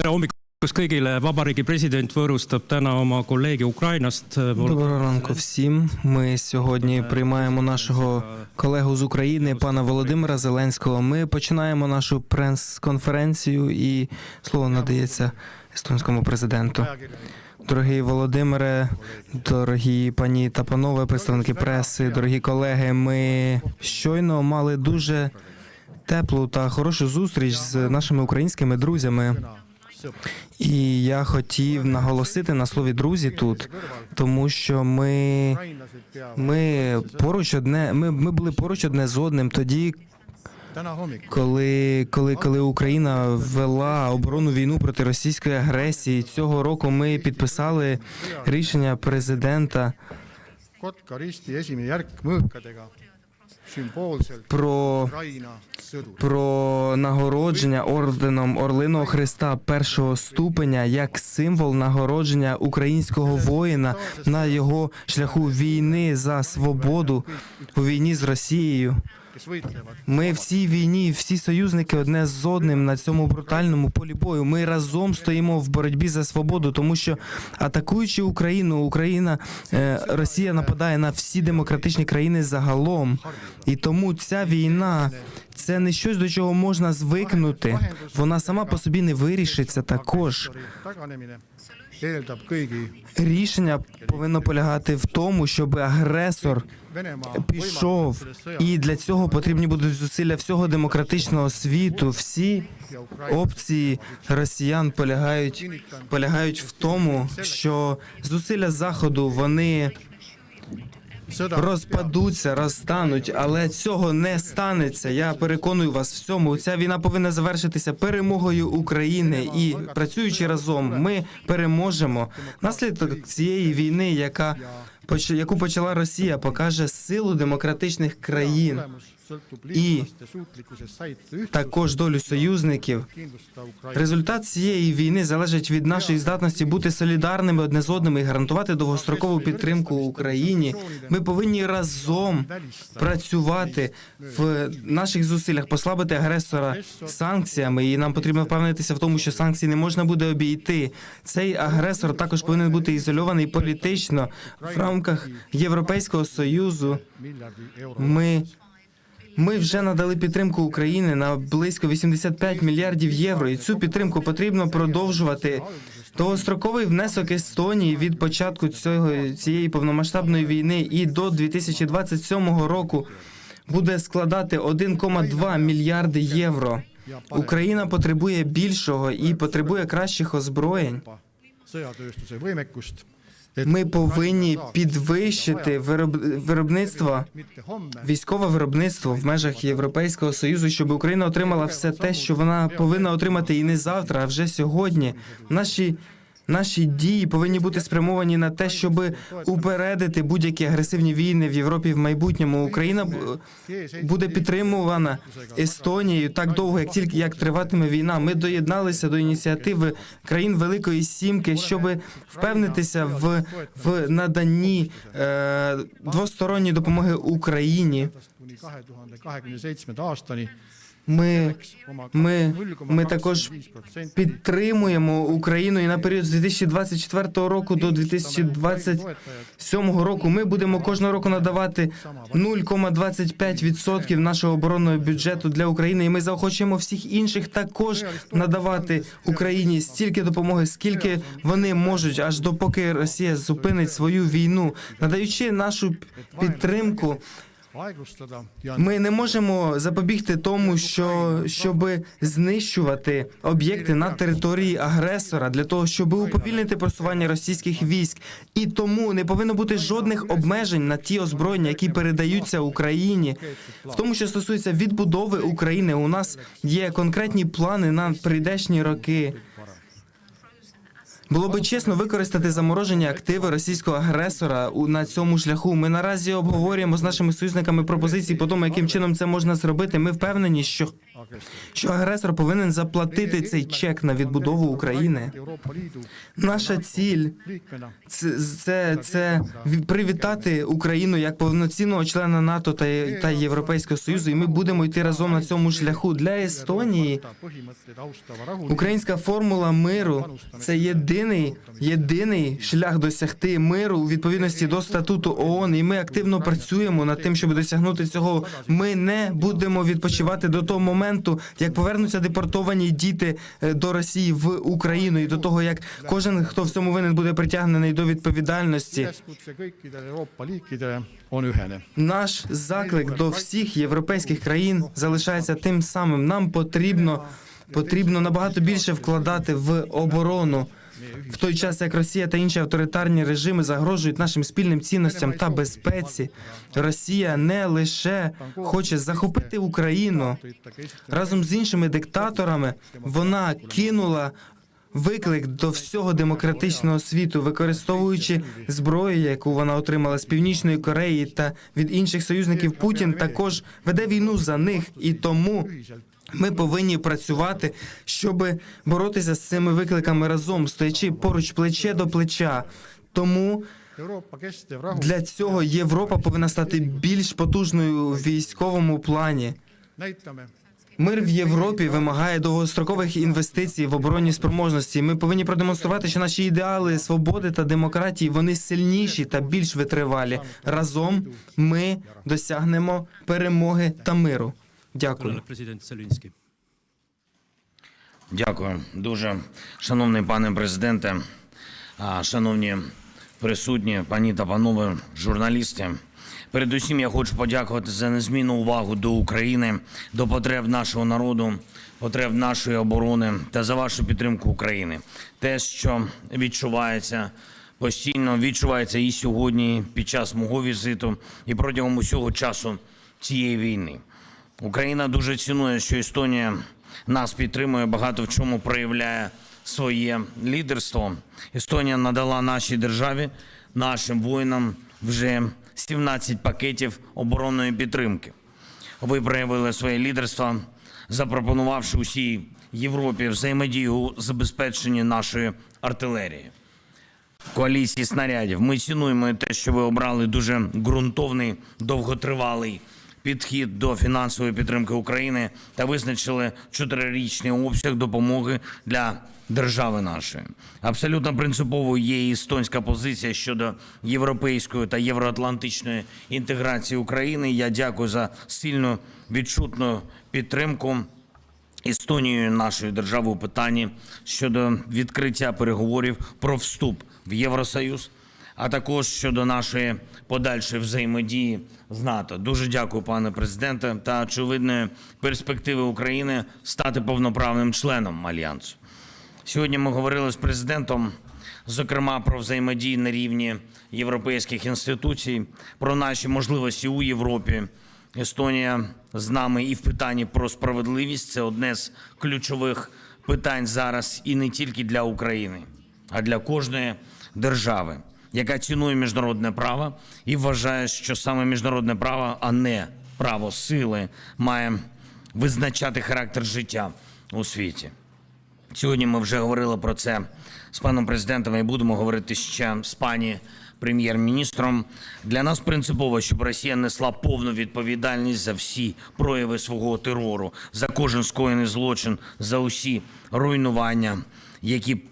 tere hommikust kõigile, vabariigi president võõrustab täna oma kolleegi Ukrainast. Доброго ранку всім. Ми сьогодні приймаємо нашого колегу з України, пана Володимира Зеленського. Ми починаємо нашу прес-конференцію і слово надається естонському президенту. Дорогі Володимире, дорогі пані та панове, представники преси, дорогі колеги. Ми щойно мали дуже теплу та хорошу зустріч з нашими українськими друзями. І я хотів наголосити на слові друзі тут, тому що ми, ми поруч одне, ми, ми були поруч одне з одним тоді, коли, коли, коли Україна вела оборонну війну проти російської агресії. Цього року ми підписали рішення президента про. про нагородження орденом Орлиного Христа першого ступеня як символ нагородження українського воїна на його шляху війни за свободу у війні з Росією. Ми в цій війні, всі союзники одне з одним на цьому брутальному полі бою. Ми разом стоїмо в боротьбі за свободу, тому що атакуючи Україну, Україна е, Росія нападає на всі демократичні країни загалом. І тому ця війна це не щось до чого можна звикнути. Вона сама по собі не вирішиться також. Рішення повинно полягати в тому, щоб агресор пішов, і для цього потрібні будуть зусилля всього демократичного світу. Всі опції росіян полягають полягають в тому, що зусилля заходу вони розпадуться, розтануть, але цього не станеться. Я переконую вас в цьому. Ця війна повинна завершитися перемогою України і працюючи разом, ми переможемо. Наслідок цієї війни, яка яку почала Росія, покаже силу демократичних країн. І також долю союзників. Результат цієї війни залежить від нашої здатності бути солідарними одне з одним і гарантувати довгострокову підтримку Україні. Ми повинні разом працювати в наших зусиллях, послабити агресора санкціями. І нам потрібно впевнитися в тому, що санкції не можна буде обійти. Цей агресор також повинен бути ізольований політично в рамках Європейського союзу. Ми, ми вже надали підтримку України на близько 85 мільярдів євро, і цю підтримку потрібно продовжувати. Довгостроковий внесок Естонії від початку цього цієї повномасштабної війни і до 2027 року буде складати 1,2 мільярди євро. Україна потребує більшого і потребує кращих озброєнь. Ми повинні підвищити вироб- виробництво військове виробництво в межах Європейського союзу, щоб Україна отримала все те, що вона повинна отримати і не завтра, а вже сьогодні. Наші наші дії повинні бути спрямовані на те, щоб упередити будь-які агресивні війни в Європі в майбутньому. Україна буде підтримувана Естонією так довго, як тільки як триватиме війна. Ми доєдналися до ініціативи країн Великої Сімки, щоб впевнитися в, в наданні е, двосторонньої допомоги Україні. Ми, ми, ми також підтримуємо Україну і на період з 2024 року до 2027 року. Ми будемо кожного року надавати 0,25% нашого оборонного бюджету для України. І ми заохочуємо всіх інших також надавати Україні стільки допомоги, скільки вони можуть, аж допоки Росія зупинить свою війну, надаючи нашу підтримку. Ми не можемо запобігти тому, що щоб знищувати об'єкти на території агресора для того, щоб уповільнити просування російських військ, і тому не повинно бути жодних обмежень на ті озброєння, які передаються Україні. В тому, що стосується відбудови України, у нас є конкретні плани на прийдешні роки. Було би чесно використати заморожені активи російського агресора у на цьому шляху. Ми наразі обговорюємо з нашими союзниками пропозиції по тому, яким чином це можна зробити. Ми впевнені, що. Що агресор повинен заплатити цей чек на відбудову України. Наша ціль це, це, це привітати Україну як повноцінного члена НАТО та, та Європейського Союзу, і ми будемо йти разом на цьому шляху. Для Естонії українська формула миру це єдиний, єдиний шлях досягти миру у відповідності до статуту ООН. І ми активно працюємо над тим, щоб досягнути цього. Ми не будемо відпочивати до того моменту, як повернуться депортовані діти е, до Росії в Україну, і до того, як кожен, хто в цьому винен, буде притягнений до відповідальності. Наш заклик до всіх європейських країн залишається тим самим. Нам потрібно потрібно набагато більше вкладати в оборону. В той час як Росія та інші авторитарні режими загрожують нашим спільним цінностям та безпеці, Росія не лише хоче захопити Україну разом з іншими диктаторами. Вона кинула виклик до всього демократичного світу, використовуючи зброю, яку вона отримала з північної Кореї та від інших союзників. Путін також веде війну за них, і тому ми повинні працювати, щоб боротися з цими викликами разом, стоячи поруч плече до плеча. Тому для цього Європа повинна стати більш потужною у військовому плані. Мир в Європі вимагає довгострокових інвестицій в оборонні спроможності. Ми повинні продемонструвати, що наші ідеали свободи та демократії вони сильніші та більш витривалі. Разом ми досягнемо перемоги та миру. Дякую. president Zelenskõi. Дякую дуже, шановний пане президенте, шановні присутні, пані та панове журналісти. Передусім, я хочу подякувати за незмінну увагу до України, до потреб нашого народу, потреб нашої оборони та за вашу підтримку України. Те, що відчувається постійно, відчувається і сьогодні, під час мого візиту, і протягом усього часу цієї війни. Україна дуже цінує, що Естонія нас підтримує, багато в чому проявляє своє лідерство. Естонія надала нашій державі, нашим воїнам вже 17 пакетів оборонної підтримки. Ви проявили своє лідерство, запропонувавши усій Європі взаємодію у забезпеченні нашої артилерії коаліції снарядів. Ми цінуємо те, що ви обрали дуже ґрунтовний, довготривалий підхід до фінансової підтримки України та визначили чотирирічний обсяг допомоги для держави нашої. Абсолютно принциповою є естонська позиція щодо європейської та євроатлантичної інтеграції України. Я дякую за сильну відчутну підтримку. Естонією нашої держави у питанні щодо відкриття переговорів про вступ в Євросоюз, а також щодо нашої подальшої взаємодії з НАТО. Дуже дякую, пане президенте, та очевидної перспективи України стати повноправним членом альянсу. Сьогодні ми говорили з президентом, зокрема про взаємодії на рівні європейських інституцій, про наші можливості у Європі. Естонія з нами і в питанні про справедливість це одне з ключових питань зараз і не тільки для України, а для кожної держави, яка цінує міжнародне право і вважає, що саме міжнародне право, а не право сили, має визначати характер життя у світі. Сьогодні ми вже говорили про це з паном президентом і будемо говорити ще з пані прем'єр-міністром. Для нас принципово, щоб Росія несла повну відповідальність за всі прояви свого терору, за кожен скоєний злочин, за усі руйнування, які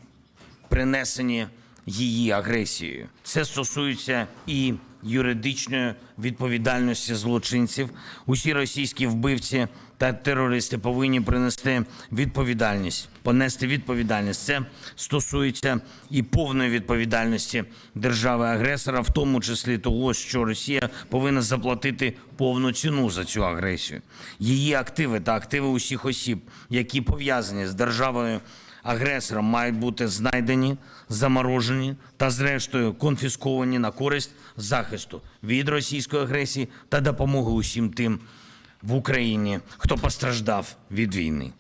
принесені її агресією. Це стосується і юридичної відповідальності злочинців. Усі російські вбивці та терористи повинні принести відповідальність, понести відповідальність. Це стосується і повної відповідальності держави-агресора, в тому числі того, що Росія повинна заплатити повну ціну за цю агресію. Її активи та активи усіх осіб, які пов'язані з державою агресором мають бути знайдені, заморожені та, зрештою, конфісковані на користь захисту від російської агресії та допомоги усім тим в Україні, хто постраждав від війни.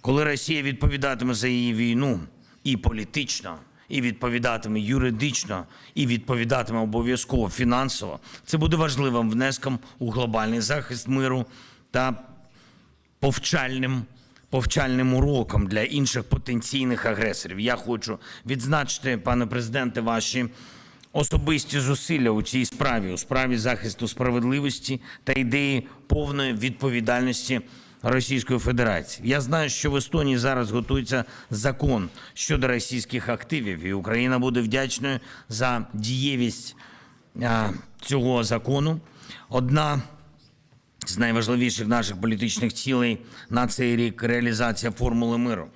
Коли Росія відповідатиме за її війну і політично, і відповідатиме юридично, і відповідатиме обов'язково фінансово, це буде важливим внеском у глобальний захист миру та повчальним, повчальним уроком для інших потенційних агресорів. Я хочу відзначити, пане президенте, ваші особисті зусилля у цій справі, у справі захисту справедливості та ідеї повної відповідальності Російської Федерації. Я знаю, що в Естонії зараз готується закон щодо російських активів, і Україна буде вдячною за дієвість цього закону. Одна з найважливіших наших політичних цілей на цей рік реалізація формули миру.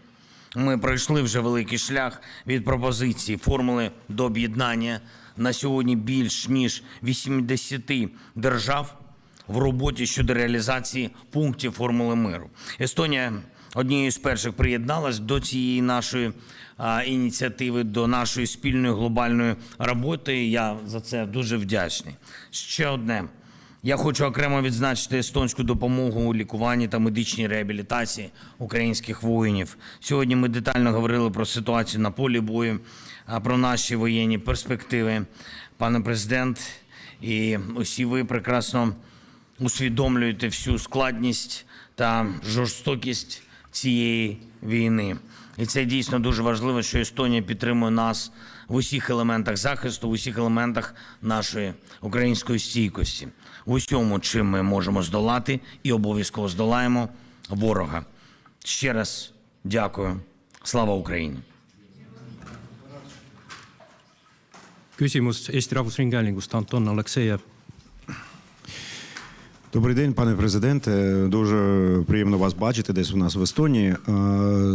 Ми пройшли вже великий шлях від пропозиції формули до об'єднання на сьогодні більш ніж 80 держав в роботі щодо реалізації пунктів формули миру. Естонія однією з перших приєдналась до цієї нашої а, ініціативи, до нашої спільної глобальної роботи. Я за це дуже вдячний. Ще одне. Я хочу окремо відзначити естонську допомогу у лікуванні та медичній реабілітації українських воїнів. Сьогодні ми детально говорили про ситуацію на полі бою, а про наші воєнні перспективи. Пане президент, і усі ви прекрасно усвідомлюєте всю складність та жорстокість цієї війни. І це дійсно дуже важливо, що Естонія підтримує нас в усіх елементах захисту, в усіх елементах нашої української стійкості, в усьому, чим ми можемо здолати, і обов'язково здолаємо ворога. Ще раз дякую. Слава Україні! küsimus Eesti Rahvusringhäälingust, Anton Aleksejev. Добрий день, пане президенте. Дуже приємно вас бачити десь у нас в Естонії. Е,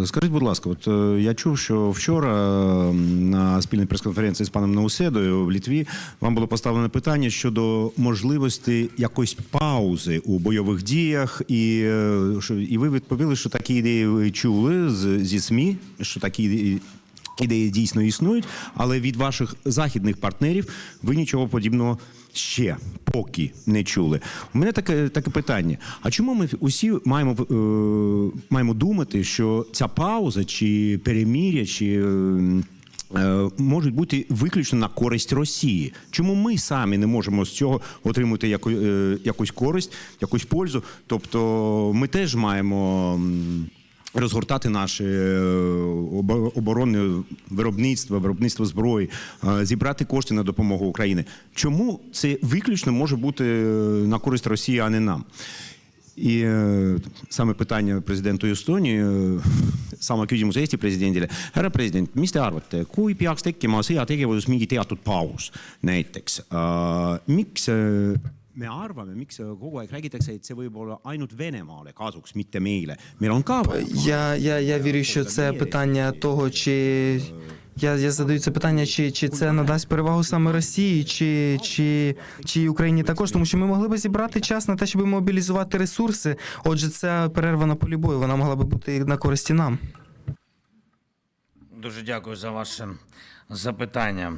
Скажіть, будь ласка, от е, я чув, що вчора на спільній прес-конференції з паном Науседою в Літві вам було поставлено питання щодо можливості якоїсь паузи у бойових діях, і, е, і ви відповіли, що такі ідеї ви чули зі СМІ, що такі ідеї- ідеї дійсно існують, але від ваших західних партнерів ви нічого подібного ще поки не чули. У мене таке таке питання: а чому ми усі маємо е, маємо думати, що ця пауза чи переміря, чи е, е, можуть бути виключно на користь Росії? Чому ми самі не можемо з цього отримати яку, е, якусь користь, якусь пользу? Тобто ми теж маємо. Розгортати наше обо- оборонне виробництво, виробництво зброї, е, зібрати кошти на допомогу Україні. Чому це виключно може бути е, на користь Росії, а не нам? І е, саме питання президенту Естонії, е, sama küsimus Eesti presidendile. härra president, mis te arvate, kui peaks tekkima sõjategevuses mingi teatud paus näiteks, miks äh, me arvame, miks kogu aeg räägitakse, et see võib olla ainult Venemaale kasuks, mitte meile. meil on ka Я, я, я вірю, що це питання того, чи я, я задаю це питання, чи, чи це надасть перевагу саме Росії, чи, чи, чи Україні також, тому що ми могли би зібрати час на те, щоб мобілізувати ресурси. Отже, ця перерва на полі бою, вона могла би бути на користі нам. Дуже дякую за ваше запитання.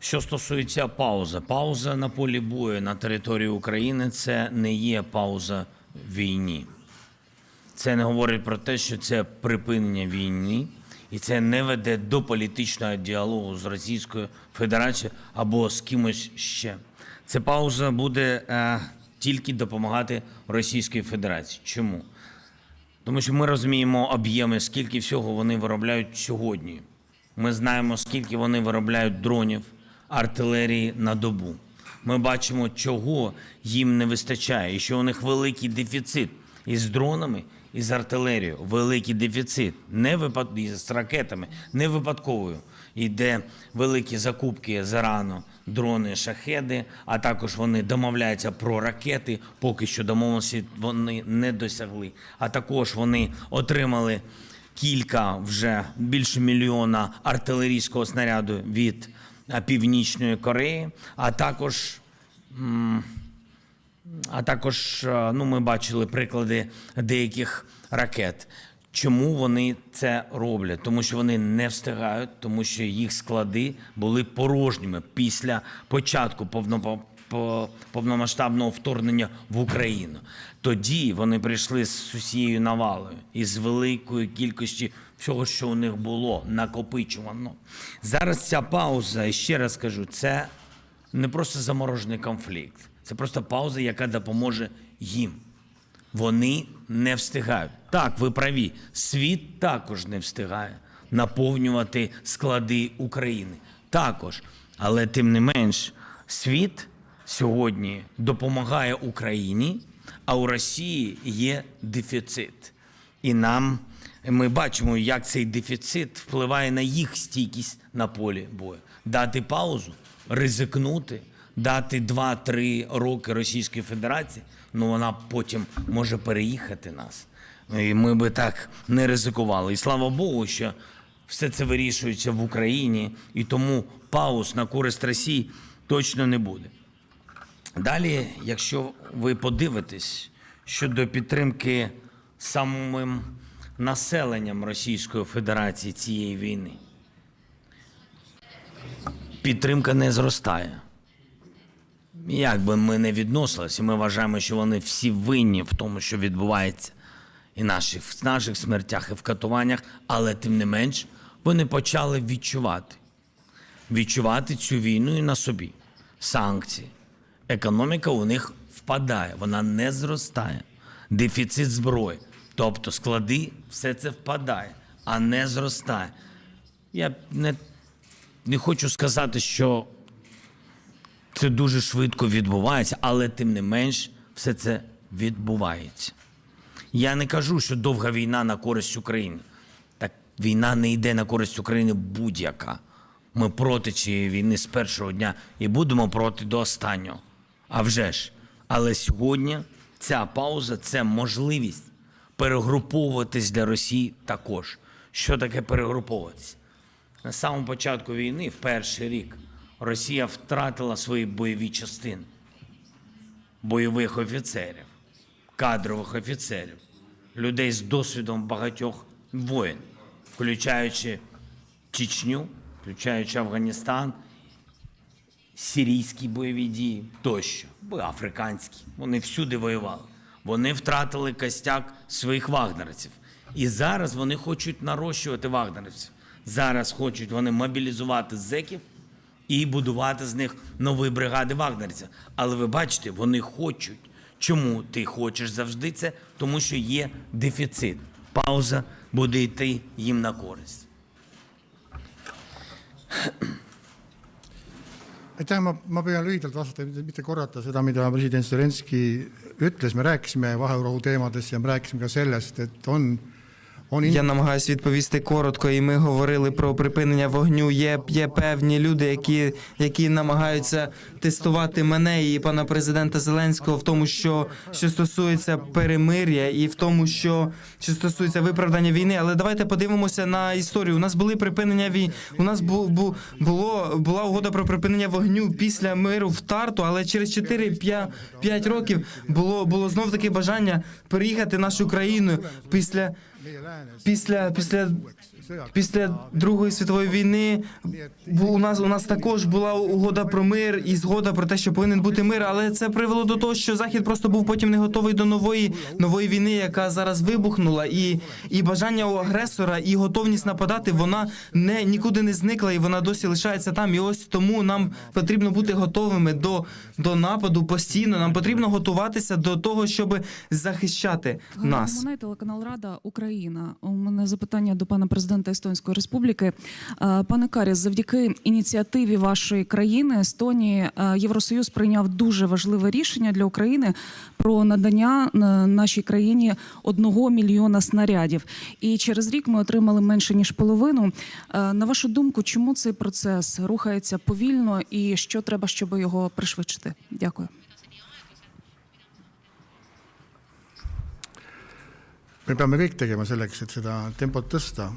Що стосується паузи, пауза на полі бою на території України це не є пауза війні. Це не говорить про те, що це припинення війни, і це не веде до політичного діалогу з Російською Федерацією або з кимось ще. Ця пауза буде е, тільки допомагати Російській Федерації. Чому? Тому що ми розуміємо об'єми, скільки всього вони виробляють сьогодні. Ми знаємо, скільки вони виробляють дронів, артилерії на добу. Ми бачимо, чого їм не вистачає, і що у них великий дефіцит із дронами, і з артилерією. Великий дефіцит. Не випад... з ракетами, не випадковою. Йде великі закупки з Ірану, дрони, шахеди, а також вони домовляються про ракети. Поки що домовленості вони не досягли. А також вони отримали кілька вже більше мільйона артилерійського снаряду від Північної Кореї, а також. а також е, ну, ми бачили приклади деяких ракет. Чому вони це роблять? Тому що вони не встигають, тому що їх склади були порожніми після початку повномасштабного вторгнення в Україну. Тоді вони прийшли з усією навалою і з великою кількістю всього, що у них було накопичувано. Зараз ця пауза, і ще раз кажу, це не просто заморожений конфлікт, це просто пауза, яка допоможе їм. Вони не встигають. Так, ви праві. Світ також не встигає наповнювати склади України. Також. Але тим не менш, світ сьогодні допомагає Україні, а у Росії є дефіцит. І нам ми бачимо, як цей дефіцит впливає на їх стійкість на полі бою. Дати паузу, ризикнути, дати 2-3 роки Російської Федерації, ну вона потім може переїхати нас. І ми би так не ризикували. І слава Богу, що все це вирішується в Україні, і тому пауз на користь Росії точно не буде. Далі, якщо ви подивитесь щодо підтримки самим населенням Російської Федерації цієї війни, підтримка не зростає. Як би ми не відносилися, ми вважаємо, що вони всі винні в тому, що відбувається і наших, в наших смертях, і в катуваннях, але тим не менш вони почали відчувати відчувати цю війну і на собі. Санкції. Економіка у них впадає, вона не зростає. Дефіцит зброї. Тобто склади, все це впадає, а не зростає. Я не, не хочу сказати, що це дуже швидко відбувається, але тим не менш все це відбувається. Я не кажу, що довга війна на користь України. Так війна не йде на користь України будь-яка. Ми проти цієї війни з першого дня і будемо проти до останнього. А вже ж. Але сьогодні ця пауза це можливість перегруповуватись для Росії також. Що таке перегруповуватись? На самому початку війни, в перший рік, Росія втратила свої бойові частини бойових офіцерів, кадрових офіцерів, людей з досвідом багатьох воєн, включаючи Чечню, включаючи Афганістан, сирійські бойові дії тощо, бо африканські. Вони всюди воювали. Вони втратили костяк своїх вагнерівців. І зараз вони хочуть нарощувати вагнерівців. Зараз хочуть вони мобілізувати зеків і будувати з них нові бригади вагнерівців. Але ви бачите, вони хочуть. Чому ти хочеш завжди це? Тому що є дефіцит. Пауза буде йти їм на користь. aitäh, ma, ma püüan lühidalt vastata, mitte korrata seda, mida president Zelenskõi ütles, me rääkisime vaherahu teemadest ja me rääkisime ka sellest, et on, on Я намагаюся відповісти коротко, і ми говорили про припинення вогню. Є, є певні люди, які, які намагаються тестувати мене і пана президента Зеленського в тому, що, що стосується перемир'я, і в тому, що, що стосується виправдання війни. Але давайте подивимося на історію. У нас були припинення війни. У нас бу, бу, було була угода про припинення вогню після миру в Тарту, але через 4-5 років було було знов таки бажання переїхати нашу країну після. Після після після Другої світової війни у нас у нас також була угода про мир і згода про те, що повинен бути мир, але це привело до того, що захід просто був потім не готовий до нової нової війни, яка зараз вибухнула, і, і бажання у агресора і готовність нападати вона не нікуди не зникла, і вона досі лишається там. І ось тому нам потрібно бути готовими до, до нападу постійно. Нам потрібно готуватися до того, щоб захищати нас. Галина телеканал Рада Україна. У мене запитання до пана президента Естонської Республіки. Е, Пане Каріс, завдяки ініціативі вашої країни Естонії е, Євросоюз прийняв дуже важливе рішення для України про надання е, нашій країні одного мільйона снарядів. І через рік ми отримали менше ніж половину. На вашу думку, чому цей процес рухається повільно і що треба, щоб його пришвидшити? Дякую. me peame kõik tegema selleks, et seda tempot tõsta,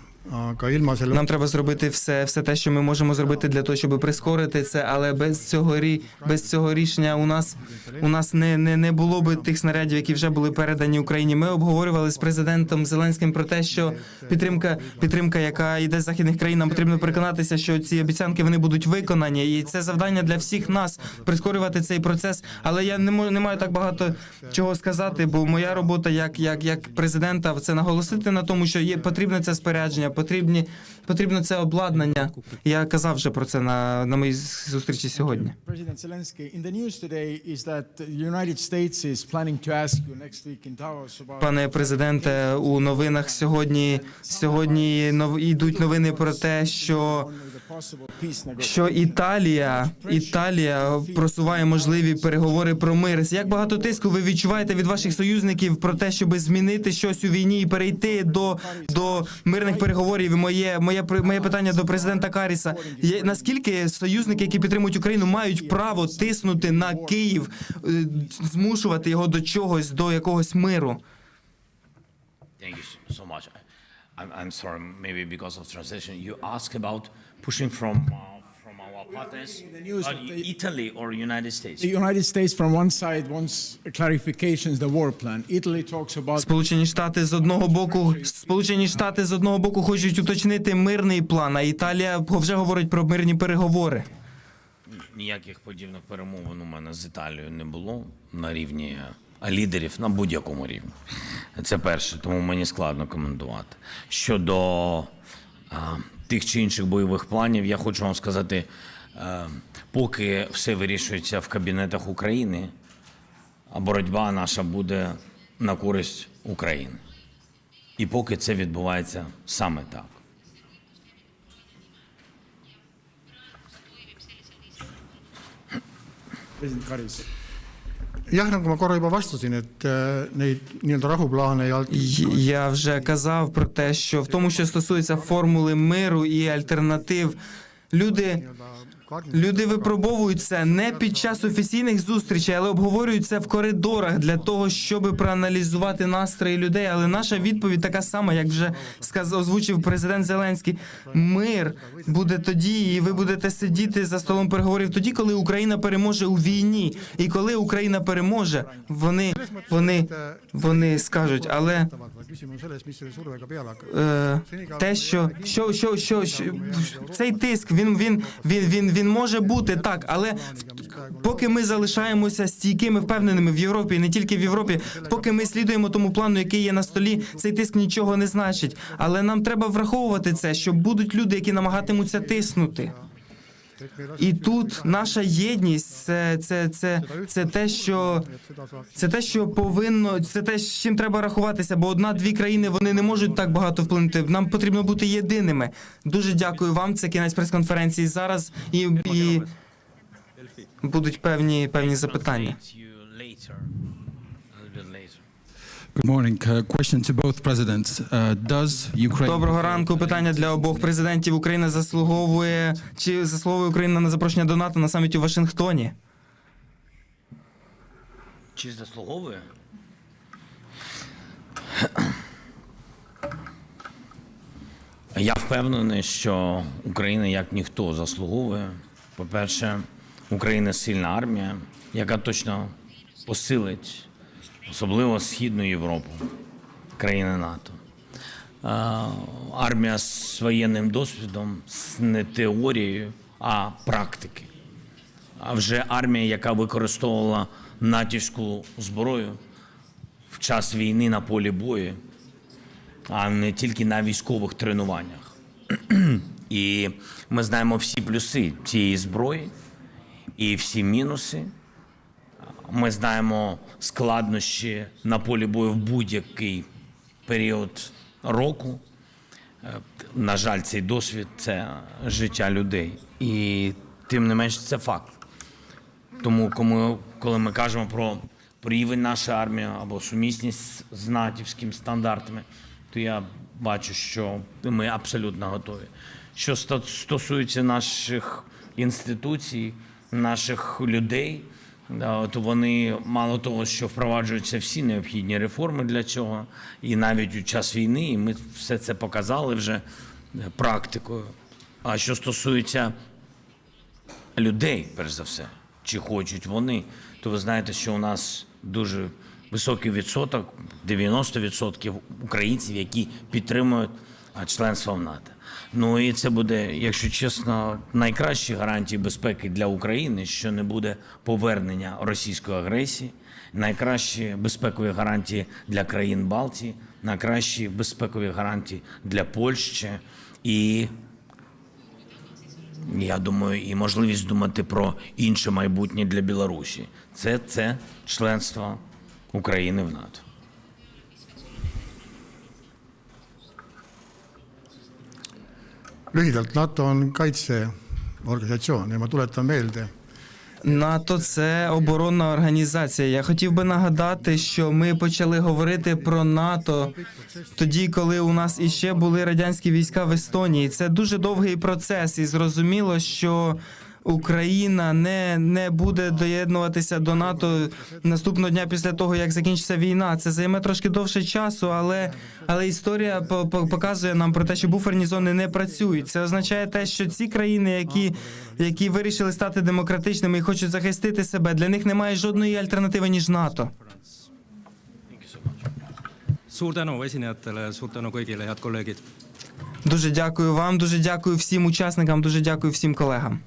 Нам треба зробити все, все те, що ми можемо зробити для того, щоб прискорити це, але без цього рі, без цього рішення у нас у нас не, не, не було би тих снарядів, які вже були передані Україні. Ми обговорювали з президентом Зеленським про те, що підтримка, підтримка, яка йде з західних країн, нам потрібно переконатися, що ці обіцянки вони будуть виконані, і це завдання для всіх нас прискорювати цей процес. Але я не можу не маю так багато чого сказати, бо моя робота як, як, як президента це наголосити на тому, що є потрібне це спорядження, Потрібні, потрібно це обладнання. Я казав вже про це на, на моїй зустрічі сьогодні. Davos about Пане президенте, у новинах сьогодні сьогодні нов, йдуть новини про те, що що Італія Італія просуває можливі переговори про мир. Як багато тиску ви відчуваєте від ваших союзників про те, щоб змінити щось у війні і перейти до, до мирних переговорів? І моє моє моє питання до президента Каріса: є наскільки союзники, які підтримують Україну, мають право тиснути на Київ, е, змушувати його до чогось, до якогось миру? I'm, sorry, maybe because of translation. You ask about pushing from from our partners, the news uh, that they- Italy or United States. The United States, from one side, wants clarifications the war plan. Italy talks about Сполучені Штати з одного боку, Сполучені Штати з одного боку хочуть уточнити мирний план, а Італія вже говорить про мирні переговори. Ніяких подібних перемовин у мене з Італією не було на рівні е, лідерів на будь-якому рівні. Це перше, тому мені складно коментувати. Щодо а, тих чи інших бойових планів, я хочу вам сказати, е, поки все вирішується в кабінетах України, а боротьба наша буде на користь України. І поки це відбувається саме так. President Karis. jah, nagu ma korra juba vastasin, et äh, neid nii-öelda rahuplaane ja Я вже казав про те, що в тому, що стосується формули миру і альтернатив, люди. Люди випробовують це не під час офіційних зустрічей, але обговорюють це в коридорах для того, щоб проаналізувати настрої людей. Але наша відповідь така сама, як вже сказав, озвучив президент Зеленський. Мир буде тоді, і ви будете сидіти за столом переговорів тоді, коли Україна переможе у війні. І коли Україна переможе, вони вони вони скажуть, але. Е, те, що, що, що, що, що цей тиск він, він, він, він, він може бути так, але поки ми залишаємося стійкими, впевненими в Європі, не тільки в Європі, поки ми слідуємо тому плану, який є на столі, цей тиск нічого не значить. Але нам треба враховувати це, що будуть люди, які намагатимуться тиснути. І тут наша єдність це, це, це, це те, що це те, що повинно, це те, з чим треба рахуватися, бо одна-дві країни вони не можуть так багато вплинути. Нам потрібно бути єдиними. Дуже дякую вам. Це кінець прес-конференції зараз і, і будуть певні певні запитання. Good morning. Uh, question to both presidents. Uh, does Ukraine Доброго ранку. Питання для обох президентів. Україна заслуговує чи заслуговує Україна на запрошення до НАТО на саміті у Вашингтоні? Чи заслуговує? Я впевнений, що Україна як ніхто заслуговує. По-перше, Україна сильна армія, яка точно посилить особливо Східну Європу, країни НАТО. Армія з воєнним досвідом, з не теорією, а практики. А вже армія, яка використовувала натівську зброю в час війни на полі бою, а не тільки на військових тренуваннях. І ми знаємо всі плюси цієї зброї і всі мінуси. Ми знаємо складнощі на полі бою в будь-який період року. Е, На жаль, цей досвід це життя людей. І тим не менш це факт. Тому, коли, ми кажемо про, рівень нашої армії або сумісність з натівськими стандартами, то я бачу, що ми абсолютно готові. Що стосується наших інституцій, наших людей, то вони мало того, що впроваджуються всі необхідні реформи для цього, і навіть у час війни, і ми все це показали вже е, практикою. А що стосується людей, перш за все, чи хочуть вони, то ви знаєте, що у нас дуже високий відсоток, 90% українців, які підтримують членство в НАТО. Ну і це буде, якщо чесно, найкращі гарантії безпеки для України, що не буде повернення російської агресії, найкращі безпекові гарантії для країн Балтії, найкращі безпекові гарантії для Польщі і я думаю, і можливість думати про інше майбутнє для Білорусі. Це, це членство України в НАТО. Lühidalt, NATO on kaitseorganisatsioon ja ma tuletan meelde, НАТО це оборонна організація. Я хотів би нагадати, що ми почали говорити про НАТО тоді, коли у нас іще були радянські війська в Естонії. Це дуже довгий процес, і зрозуміло, що Україна не, не буде доєднуватися до НАТО наступного дня після того, як закінчиться війна. Це займе трошки довше часу, але, але історія по- по- показує нам про те, що буферні зони не працюють. Це означає те, що ці країни, які, які вирішили стати демократичними і хочуть захистити себе, для них немає жодної альтернативи ніж НАТО. Дуже дякую вам, дуже дякую всім учасникам, дуже дякую всім колегам.